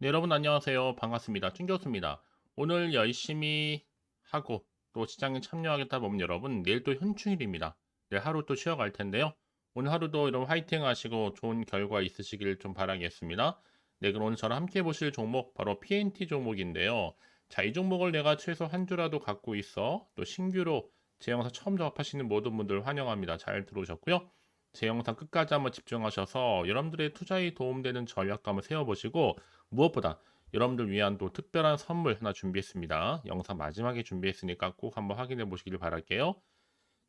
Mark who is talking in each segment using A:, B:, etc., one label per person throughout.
A: 네, 여러분 안녕하세요. 반갑습니다. 춘교수입니다. 오늘 열심히 하고 또 시장에 참여하겠다 보면 여러분 내일 또 현충일입니다. 내일 하루 또 쉬어갈 텐데요. 오늘 하루도 여러분 화이팅 하시고 좋은 결과 있으시길 좀 바라겠습니다. 네, 그럼 오늘 저랑 함께 보실 종목 바로 PNT 종목인데요. 자, 이 종목을 내가 최소 한 주라도 갖고 있어 또 신규로 제 영상 처음 접하시는 모든 분들 환영합니다. 잘 들어오셨고요. 제 영상 끝까지 한번 집중하셔서 여러분들의 투자에 도움되는 전략도 한번 세워보시고 무엇보다 여러분들 위한 또 특별한 선물 하나 준비했습니다. 영상 마지막에 준비했으니까 꼭 한번 확인해 보시길 바랄게요.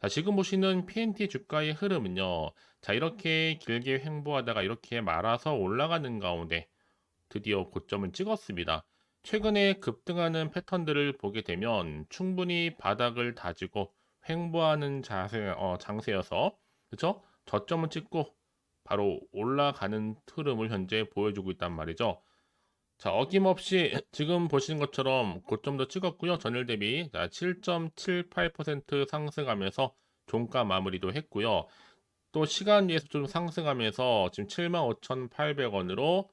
A: 자, 지금 보시는 PNT 주가의 흐름은요. 자, 이렇게 길게 횡보하다가 이렇게 말아서 올라가는 가운데 드디어 고점을 찍었습니다. 최근에 급등하는 패턴들을 보게 되면 충분히 바닥을 다지고 횡보하는 자세, 어, 장세여서 그렇죠? 저점을 찍고 바로 올라가는 흐름을 현재 보여주고 있단 말이죠. 자, 어김없이 지금 보시는 것처럼 고점도 찍었고요. 전일 대비 7.78% 상승하면서 종가 마무리도 했고요. 또 시간 위에서 좀 상승하면서 지금 75,800원으로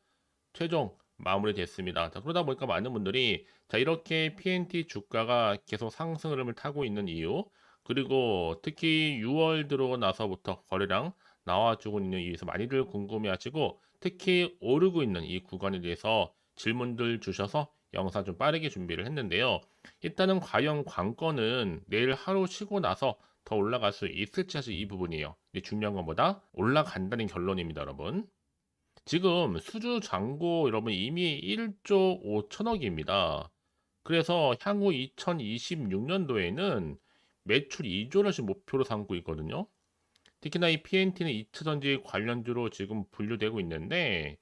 A: 최종 마무리됐습니다. 자, 그러다 보니까 많은 분들이 자, 이렇게 PNT 주가가 계속 상승 흐름을 타고 있는 이유, 그리고 특히 6월 들어오고 나서부터 거래량 나와주고 있는 이유에서 많이들 궁금해 하시고 특히 오르고 있는 이 구간에 대해서 질문들 주셔서 영상 좀 빠르게 준비를 했는데요. 일단은 과연 관건은 내일 하루 쉬고 나서 더 올라갈 수 있을지 사실 이 부분이에요. 중요한 것보다 올라간다는 결론입니다, 여러분. 지금 수주 잔고 여러분 이미 1조 5천억입니다. 그래서 향후 2026년도에는 매출 2조를 지금 목표로 삼고 있거든요. 특히나 이 PNT는 2차 전지 관련주로 지금 분류되고 있는데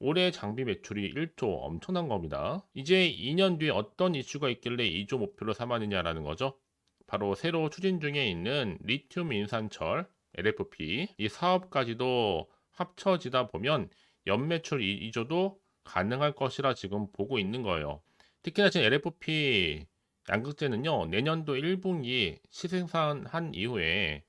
A: 올해 장비 매출이 1조 엄청난 겁니다. 이제 2년 뒤에 어떤 이슈가 있길래 2조 목표로 삼았느냐라는 거죠. 바로 새로 추진 중에 있는 리튬 인산철 LFP 이 사업까지도 합쳐지다 보면 연매출 2조도 가능할 것이라 지금 보고 있는 거예요. 특히나 지금 LFP 양극재는요 내년도 1분기 시생산한 이후에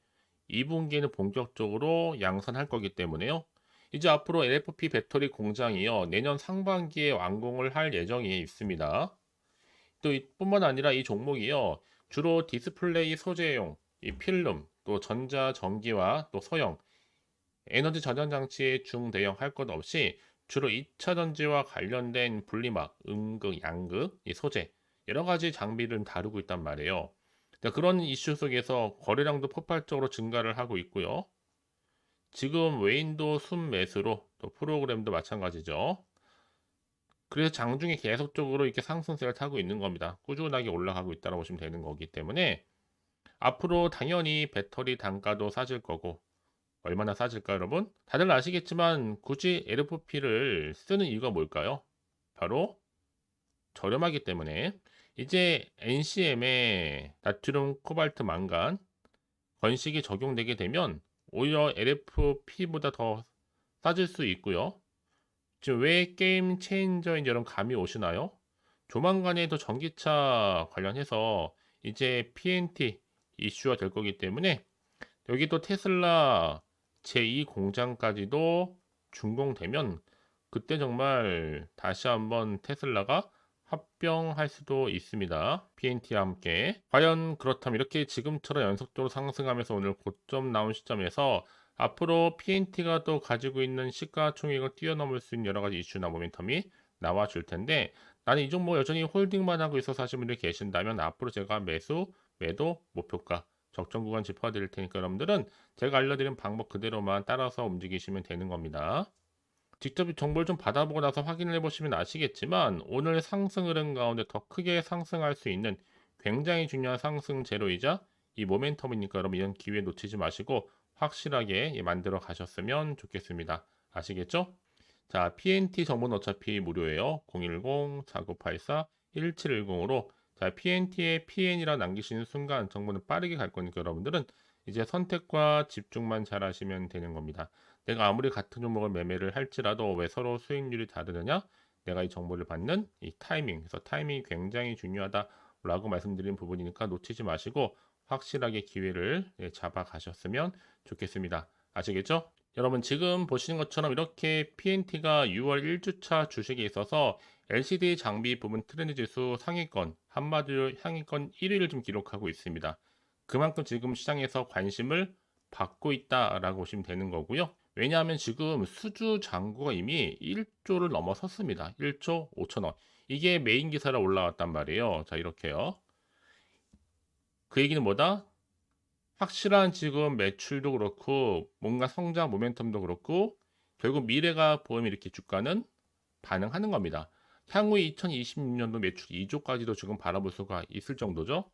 A: 2분기에는 본격적으로 양산할 거기 때문에요. 이제 앞으로 LFP 배터리 공장이요 내년 상반기에 완공을 할 예정이 있습니다. 또 이뿐만 아니라 이 종목이요 주로 디스플레이 소재용 이 필름 또 전자 전기와 또 소형 에너지 저장 장치의 중대형 할 것 없이 주로 2차 전지와 관련된 분리막, 음극, 양극, 이 소재 여러 가지 장비를 다루고 있단 말이에요. 그런 이슈 속에서 거래량도 폭발적으로 증가를 하고 있고요. 지금 외인도 순매수로 또 프로그램도 마찬가지죠. 그래서 장중에 계속적으로 이렇게 상승세를 타고 있는 겁니다. 꾸준하게 올라가고 있다고 보시면 되는 거기 때문에 앞으로 당연히 배터리 단가도 싸질 거고 얼마나 싸질까 여러분? 다들 아시겠지만 굳이 LFP를 쓰는 이유가 뭘까요? 바로 저렴하기 때문에 이제 NCM에 나트륨, 코발트, 망간 건식이 적용되게 되면 오히려 LFP보다 더 싸질 수 있고요. 지금 왜 게임 체인저인 여러분 감이 오시나요? 조만간에도 전기차 관련해서 이제 PNT 이슈가 될 거기 때문에 여기 또 테슬라 제2 공장까지도 준공되면 그때 정말 다시 한번 테슬라가 합병할 수도 있습니다. PNT와 함께. 과연 그렇다면 이렇게 지금처럼 연속적으로 상승하면서 오늘 고점 나온 시점에서 앞으로 PNT가 또 가지고 있는 시가총액을 뛰어넘을 수 있는 여러 가지 이슈나 모멘텀이 나와 줄 텐데 나는 이 종목 여전히 홀딩만 하고 있어서 하시는 분들이 계신다면 앞으로 제가 매수, 매도, 목표가 적정 구간 짚어드릴 테니까 여러분들은 제가 알려드린 방법 그대로만 따라서 움직이시면 되는 겁니다. 직접 정보를 좀 받아보고 나서 확인을 해보시면 아시겠지만 오늘 상승 흐름 가운데 더 크게 상승할 수 있는 굉장히 중요한 상승 제로이자 이 모멘텀이니까 여러분 이런 기회 놓치지 마시고 확실하게 만들어 가셨으면 좋겠습니다. 아시겠죠? 자, PNT 정보는 어차피 무료예요. 010-4984-1710으로 자, PNT에 PN이라 남기시는 순간 정보는 빠르게 갈 거니까 여러분들은 이제 선택과 집중만 잘 하시면 되는 겁니다. 내가 아무리 같은 종목을 매매를 할지라도 왜 서로 수익률이 다르느냐? 내가 이 정보를 받는 이 타이밍, 그래서 타이밍이 굉장히 중요하다라고 말씀드린 부분이니까 놓치지 마시고 확실하게 기회를 예, 잡아 가셨으면 좋겠습니다. 아시겠죠? 여러분 지금 보시는 것처럼 이렇게 PNT가 6월 1주차 주식에 있어서 LCD 장비 부분 트렌드 지수 상위권, 한마디로 상위권 1위를 좀 기록하고 있습니다. 그만큼 지금 시장에서 관심을 받고 있다라고 보시면 되는 거고요. 왜냐하면 지금 수주 잔고가 이미 1조를 넘어섰습니다. 1조 5천억. 이게 메인 기사로 올라왔단 말이에요. 자, 이렇게요. 그 얘기는 뭐다? 확실한 지금 매출도 그렇고 뭔가 성장 모멘텀도 그렇고 결국 미래가 보면 이렇게 주가는 반응하는 겁니다. 향후 2026년도 매출 2조까지도 지금 바라볼 수가 있을 정도죠.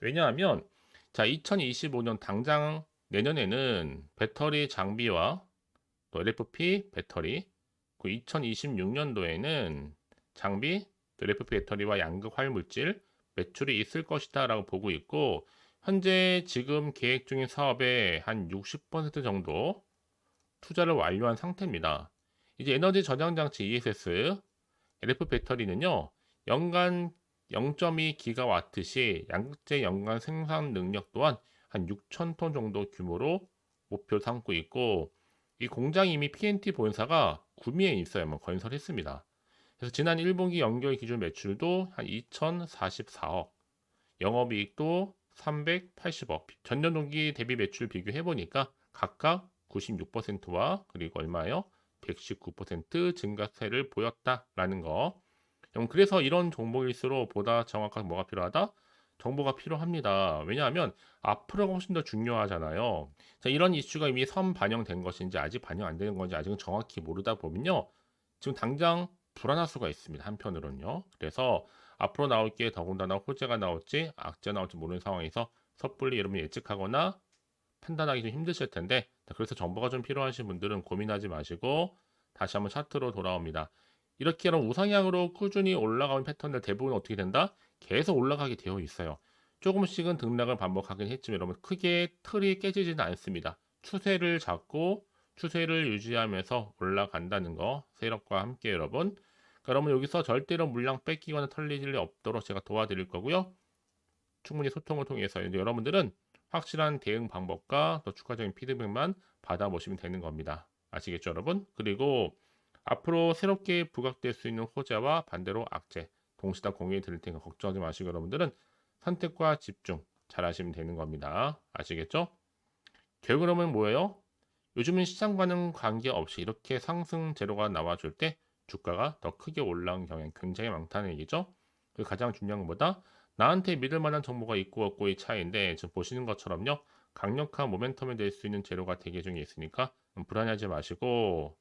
A: 왜냐하면 자 2025년 당장 내년에는 배터리 장비와 또 LFP 배터리 그 2026년도에는 장비, 또 LFP 배터리와 양극 활물질 매출이 있을 것이다 라고 보고 있고 현재 지금 계획 중인 사업의 한 60% 정도 투자를 완료한 상태입니다. 이제 에너지 저장 장치 ESS LF 배터리는요. 연간 0.2 기가와트시 양극재 연간 생산 능력 또한 한 6,000톤 정도 규모로 목표 삼고 있고 이 공장이 이미 PNT 본사가 구미에 있어야만 건설했습니다. 그래서 지난 1분기 연결 기준 매출도 한 2,044억, 영업이익도 380억, 전년 동기 대비 매출 비교해 보니까 각각 96%와 그리고 얼마요? 119% 증가세를 보였다라는 거. 그럼 그래서 이런 종목일수록 보다 정확한 뭐가 필요하다? 정보가 필요합니다. 왜냐하면 앞으로가 훨씬 더 중요하잖아요. 자, 이런 이슈가 이미 선 반영된 것인지 아직 반영 안 되는 건지 아직은 정확히 모르다 보면요. 지금 당장 불안할 수가 있습니다. 한편으로는요. 그래서 앞으로 나올 게 더군다나 호재가 나올지 악재가 나올지 모르는 상황에서 섣불리 여러분이 예측하거나 판단하기 좀 힘드실 텐데 자, 그래서 정보가 좀 필요하신 분들은 고민하지 마시고 다시 한번 차트로 돌아옵니다. 이렇게 여러분 우상향으로 꾸준히 올라가는 패턴들 대부분 어떻게 된다? 계속 올라가게 되어 있어요. 조금씩은 등락을 반복하긴 했지만 여러분 크게 틀이 깨지지는 않습니다. 추세를 잡고 추세를 유지하면서 올라간다는 거 세력과 함께 여러분 여러분 여기서 절대로 물량 뺏기거나 일이 없도록 제가 도와드릴 거고요. 충분히 소통을 통해서 이제 여러분들은 확실한 대응 방법과 또 추가적인 피드백만 받아보시면 되는 겁니다. 아시겠죠, 여러분? 그리고 앞으로 새롭게 부각될 수 있는 호재와 반대로 악재 동시다 공유해 드릴 테니까 걱정하지 마시고 여러분들은 선택과 집중 잘 하시면 되는 겁니다. 아시겠죠? 결국은 뭐예요? 요즘은 시장과는 관계없이 이렇게 상승 재료가 나와줄 때 주가가 더 크게 올라온 경향이 굉장히 많다는 얘기죠. 그 가장 중요한 것보다 나한테 믿을 만한 정보가 있고 없고의 차이인데 지금 보시는 것처럼요. 강력한 모멘텀이 될 수 있는 재료가 대기 중에 있으니까 불안해하지 마시고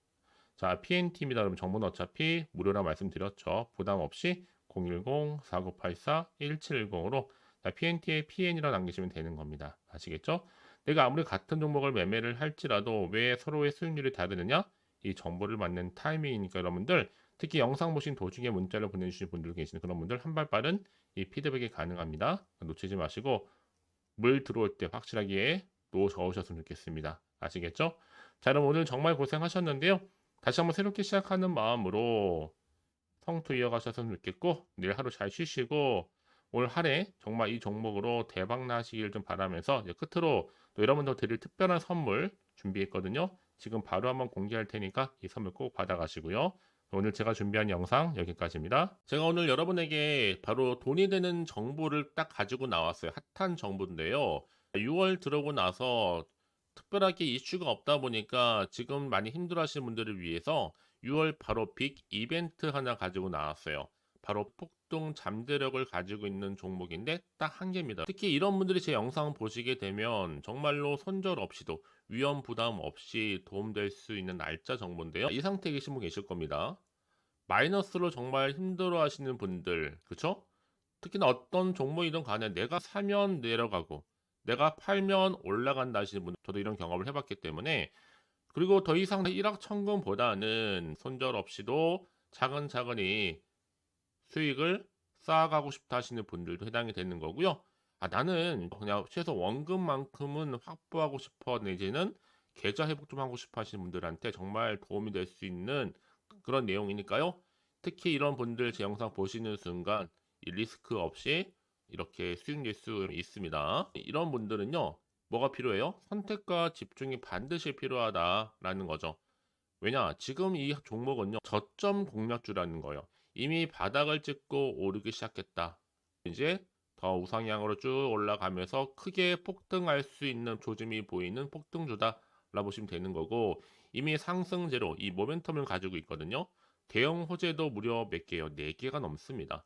A: 자 PNT입니다. 여러분 정보는 어차피 무료라 말씀드렸죠. 부담 없이 010-4984-1710으로 PNT에 PN이라 남기시면 되는 겁니다. 아시겠죠? 내가 아무리 같은 종목을 매매를 할지라도 왜 서로의 수익률이 다르느냐? 이 정보를 맞는 타이밍이니까 여러분들 특히 영상 보신 도중에 문자를 보내주신 분들 계시는 그런 분들 한 발 빠른 이 피드백이 가능합니다. 놓치지 마시고 물 들어올 때 확실하게 놓 저으셨으면 좋겠습니다. 아시겠죠? 자 그럼 오늘 정말 고생하셨는데요. 다시 한번 새롭게 시작하는 마음으로 성투 이어가셨으면 좋겠고 내일 하루 잘 쉬시고 올 한해 정말 이 종목으로 대박 나시길 좀 바라면서 이제 끝으로 또 여러분들 드릴 특별한 선물 준비했거든요. 지금 바로 한번 공개할 테니까 이 선물 꼭 받아가시고요. 오늘 제가 준비한 영상 여기까지입니다. 제가 오늘 여러분에게 바로 돈이 되는 정보를 딱 가지고 나왔어요. 핫한 정보인데요. 6월 들어오고 나서 특별하게 이슈가 없다 보니까 지금 많이 힘들어 하시는 분들을 위해서 6월 바로 빅 이벤트 하나 가지고 나왔어요. 바로 폭등 잠재력을 가지고 있는 종목인데 딱 한 개입니다. 특히 이런 분들이 제 영상 보시게 되면 정말로 손절 없이도 위험 부담 없이 도움될 수 있는 날짜 정보인데요. 이 상태에 계신 분 계실 겁니다. 마이너스로 정말 힘들어 하시는 분들, 그쵸? 특히나 어떤 종목이든 간에 내가 사면 내려가고 내가 팔면 올라간다 하시는 분들, 저도 이런 경험을 해봤기 때문에 그리고 더 이상 일확천금보다는 손절 없이도 차근차근히 수익을 쌓아가고 싶다 하시는 분들도 해당이 되는 거고요. 아, 나는 그냥 최소 원금만큼은 확보하고 싶어 내지는 계좌 회복 좀 하고 싶어 하시는 분들한테 정말 도움이 될 수 있는 그런 내용이니까요. 특히 이런 분들 제 영상 보시는 순간 리스크 없이 이렇게 수익 낼수 있습니다. 이런 분들은요. 뭐가 필요해요? 선택과 집중이 반드시 필요하다라는 거죠. 왜냐? 지금 이 종목은요. 저점 공략주라는 거예요. 이미 바닥을 찍고 오르기 시작했다. 이제 더 우상향으로 쭉 올라가면서 크게 폭등할 수 있는 조짐이 보이는 폭등주다. 라 보시면 되는 거고 이미 상승제로 이 모멘텀을 가지고 있거든요. 대형 호재도 무려 몇 개요? 4개가 넘습니다.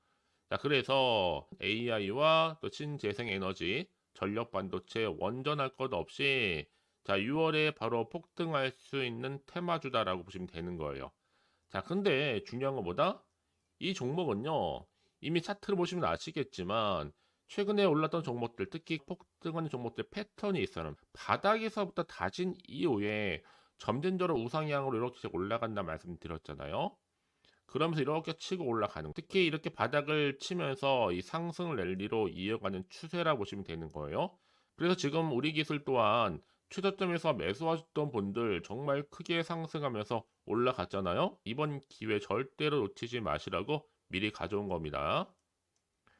A: 자, 그래서 AI와 또 신재생 에너지, 전력 반도체 원전할 것 없이 자, 6월에 바로 폭등할 수 있는 테마주다라고 보시면 되는 거예요. 자, 근데 중요한 것보다 이 종목은요. 이미 차트를 보시면 아시겠지만 최근에 올랐던 종목들, 특히 폭등하는 종목들 패턴이 있어요. 바닥에서부터 다진 이후에 점진적으로 우상향으로 이렇게 올라간다 말씀드렸잖아요. 그러면서 이렇게 치고 올라가는 특히 이렇게 바닥을 치면서 이 상승 랠리로 이어가는 추세라 보시면 되는 거예요. 그래서 지금 우리 기술 또한 최저점에서 매수하셨던 분들 정말 크게 상승하면서 올라갔잖아요. 이번 기회 절대로 놓치지 마시라고 미리 가져온 겁니다.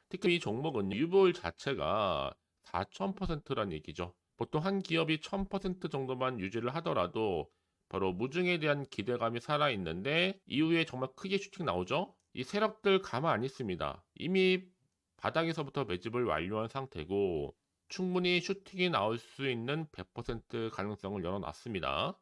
A: 특히 이 종목은 유볼 자체가 4,000%란 얘기죠. 보통 한 기업이 1000% 정도만 유지를 하더라도 바로 무중에 대한 기대감이 살아있는데 이후에 정말 크게 슈팅 나오죠? 이 세력들 가만 안 있습니다. 이미 바닥에서부터 매집을 완료한 상태고 충분히 슈팅이 나올 수 있는 100% 가능성을 열어놨습니다.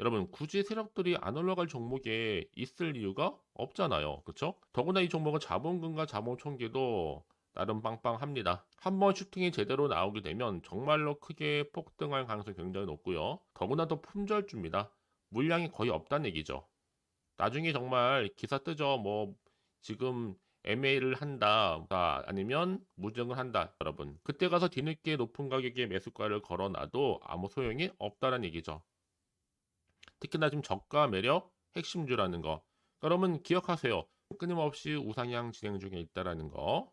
A: 여러분 굳이 세력들이 안 올라갈 종목에 있을 이유가 없잖아요. 그렇죠? 더구나 이 종목은 자본금과 자본 총계도 나름 빵빵합니다. 한번 슈팅이 제대로 나오게 되면 정말로 크게 폭등할 가능성이 굉장히 높고요. 더구나 더 품절주입니다. 물량이 거의 없다는 얘기죠. 나중에 정말 기사 뜨죠. 뭐 지금 MA를 한다 아니면 무증을 한다 여러분 그때 가서 뒤늦게 높은 가격에 매수가를 걸어놔도 아무 소용이 없다는 얘기죠 특히나 지금 저가 매력 핵심주라는 거 여러분 기억하세요 끊임없이 우상향 진행 중에 있다라는 거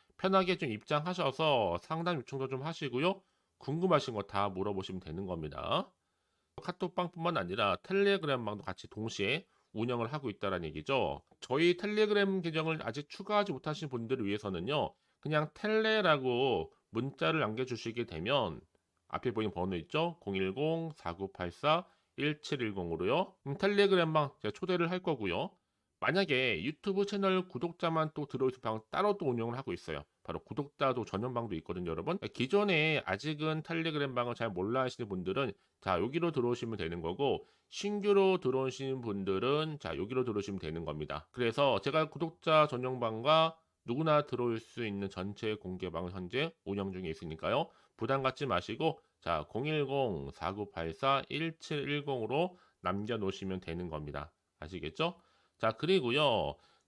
A: 편하게 좀 입장하셔서 상담 요청도 좀 하시고요. 궁금하신 거 다 물어보시면 되는 겁니다. 카톡방뿐만 아니라 텔레그램방도 같이 동시에 운영을 하고 있다는 얘기죠. 저희 텔레그램 계정을 아직 추가하지 못하신 분들을 위해서는요. 그냥 텔레라고 문자를 남겨주시게 되면 앞에 보이는 번호 있죠? 010-4984-1710으로요. 텔레그램방 제가 초대를 할 거고요. 만약에 유튜브 채널 구독자만 또 들어오실 방 따로 또 운영을 하고 있어요. 바로 구독자도 전용방도 있거든요, 여러분. 기존에 아직은 텔레그램 방을 잘 몰라 하시는 분들은 자, 여기로 들어오시면 되는 거고 신규로 들어오시는 분들은 자, 여기로 들어오시면 되는 겁니다. 그래서 제가 구독자 전용방과 누구나 들어올 수 있는 전체 공개방을 현재 운영 중에 있으니까요. 부담 갖지 마시고 자, 010-4984-1710으로 남겨 놓으시면 되는 겁니다. 아시겠죠? 자, 그리고요.